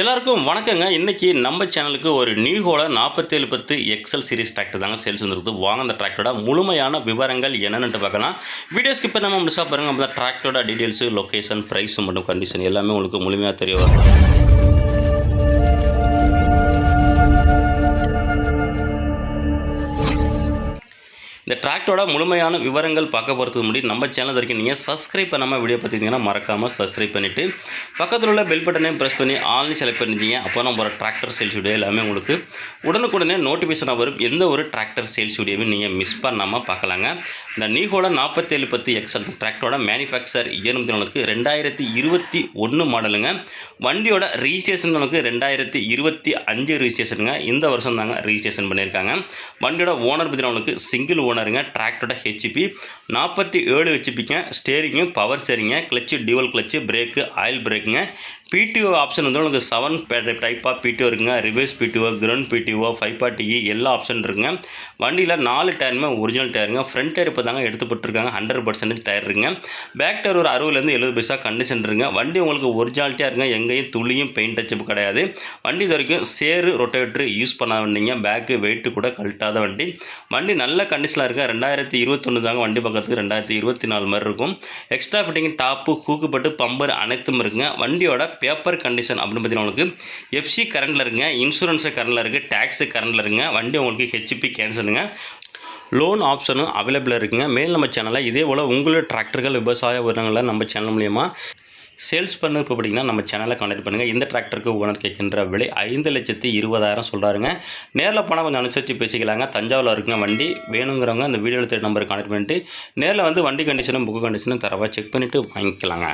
எல்லாருக்கும் வணக்கங்க. இன்றைக்கி நம்ம சேனலுக்கு ஒரு நியூஹோல நாற்பத்தேழு பத்து எக்ஸல் சீரிஸ் டிராக்டர் தாங்க சேல்ஸ் வந்துருக்குது. வாங்க அந்த டிராக்டரோட முழுமையான விவரங்கள் என்னென்னு பார்க்கலாம். வீடியோ ஸ்கிப் நம்ம முடிச்சா பாருங்க. அப்போ டிராக்டரோட டீட்டெயில்ஸு லொக்கேஷன் ப்ரைஸ் மற்றும் கண்டிஷன் எல்லாமே உங்களுக்கு முழுமையாக தெரிய வரும். இந்த டிராக்டரோட முழுமையான விவரங்கள் பார்க்க போகிறதுக்கு முன்னாடி நம்ம சேனல் வரைக்கும் நீங்கள் சப்ஸ்கிரைப் பண்ணாமல் வீடியோ பார்த்தீங்கன்னா மறக்காமல் சப்ஸ்கிரைப் பண்ணிவிட்டு பக்கத்தில் உள்ள பெல் பட்டனையும் ப்ரெஸ் பண்ணி ஆன்லைன் செலக்ட் பண்ணிட்டீங்க. அப்போ நம்ம ஒரு டிராக்டர் சேல்ஸ் வீடியோ எல்லாமே உங்களுக்கு உடனுக்குடனே நோட்டிஃபிகேஷன் வரும். எந்த ஒரு டிராக்டர் சேல்ஸ் வீடியோவும் நீங்கள் மிஸ் பண்ணாமல் பார்க்கலாங்க. இந்த நீகோட நாற்பத்தேழு பத்து எக்ஸல் டிராக்டரோட மேனுஃபேக்சர் இயற்கை நமக்கு ரெண்டாயிரத்தி இருபத்தி ஒன்று மாடலுங்க வண்டியோட ரிஜிஸ்ட்ரேஷன் நமக்கு ரெண்டாயிரத்தி இருபத்தி அஞ்சு ரிஜிஸ்ட்ரேஷனுங்க இந்த வருஷம் தாங்க ரிஜிஸ்ட்ரேஷன் பண்ணியிருக்காங்க. வண்டியோட ஓனர் பார்த்தீங்கன்னா உங்களுக்கு சிங்கிள் ஓனருங்க டிராக்டரோட ஹெச்பி நாற்பத்தி ஏழு ஹெச்பிங்க steering power ஸ்டேரிங்க clutch dual clutch brake oil பிரேக்குங்க PTO option வந்து உங்களுக்கு செவன் டைப் ஆஃப் பிடிஓ இருக்குங்க. Reverse PTO ground PTO five party எல்லா ஆப்ஷன் இருக்குங்க. வண்டியில் நாலு டயருமே ஒரிஜினல் டயருங்க ஃப்ரண்ட் டயர் இப்போ தாங்க எடுத்து ஹண்ட்ரட் பர்சன்டேஜ் டயர் இருக்குங்க. பேக் டயர் ஒரு அறுபதுலேருந்து எழுபது பைசா கண்டிஷன் இருக்குங்க. வண்டி உங்களுக்கு ஒரிஜினாலிட்டியாக இருக்குங்க. எங்கேயும் துளியும் பெயிண்ட் டச்சப் கிடையாது. வண்டி இது வரைக்கும் சேரு ரொட்டேட்ரு யூஸ் பண்ண வண்டிங்க பேக்கு வெயிட்டு கூட கழட்டாத வண்டி. வண்டி நல்ல கண்டிஷனாக இருக்குது ரெண்டாயிரத்தி இருபத்தொன்று தாங்க வண்டி பக்கத்துக்கு ரெண்டாயிரத்தி இருபத்தி நாலு மாதிரி இருக்கும். எக்ஸ்ட்ரா ஃபிட்டிங் டாப்பு கூக்குப்பட்டு பம்பர் அனைத்தும் இருக்குங்க. வண்டியோட பேப்பர் கண்டிஷன் அப்படின்னு பார்த்தீங்கன்னா உங்களுக்கு எஃப்சி கரண்டில் இருங்க இன்சூரன்ஸு கரண்டில் இருக்குது டேக்ஸு கரண்டில் இருங்க வண்டி உங்களுக்கு ஹெச்பி கேன்சலுங்க லோன் ஆப்ஷனும் அவைலபிளாக இருக்குங்க. மேல் நம்ம சேனலில் இதே போல் உங்களோட டிராக்டர்கள் விவசாய உரங்களை நம்ம சேனல் மூலியமாக சேல்ஸ் பண்ண இப்போ பார்த்தீங்கன்னா நம்ம சேனலை கான்டாக்ட் பண்ணுங்கள் இந்த டிராக்டருக்கு ஓனர் கேட்கின்ற விலை ஐந்து லட்சத்தி இருபதாயிரம் சொல்கிறாருங்க நேரில் போனால் கொஞ்சம் அனுசரித்து பேசிக்கலாங்க. தஞ்சாவூரில் இருக்குங்க வண்டி. வேணுங்கிறவங்க அந்த வீடியோவில் தேடி நம்பர் கான்டாக்ட் பண்ணிட்டு நேரில் வந்து வண்டி கண்டிஷனும் புக்கு கண்டிஷனும் தரவாக செக் பண்ணிவிட்டு வாங்கிக்கலாங்க.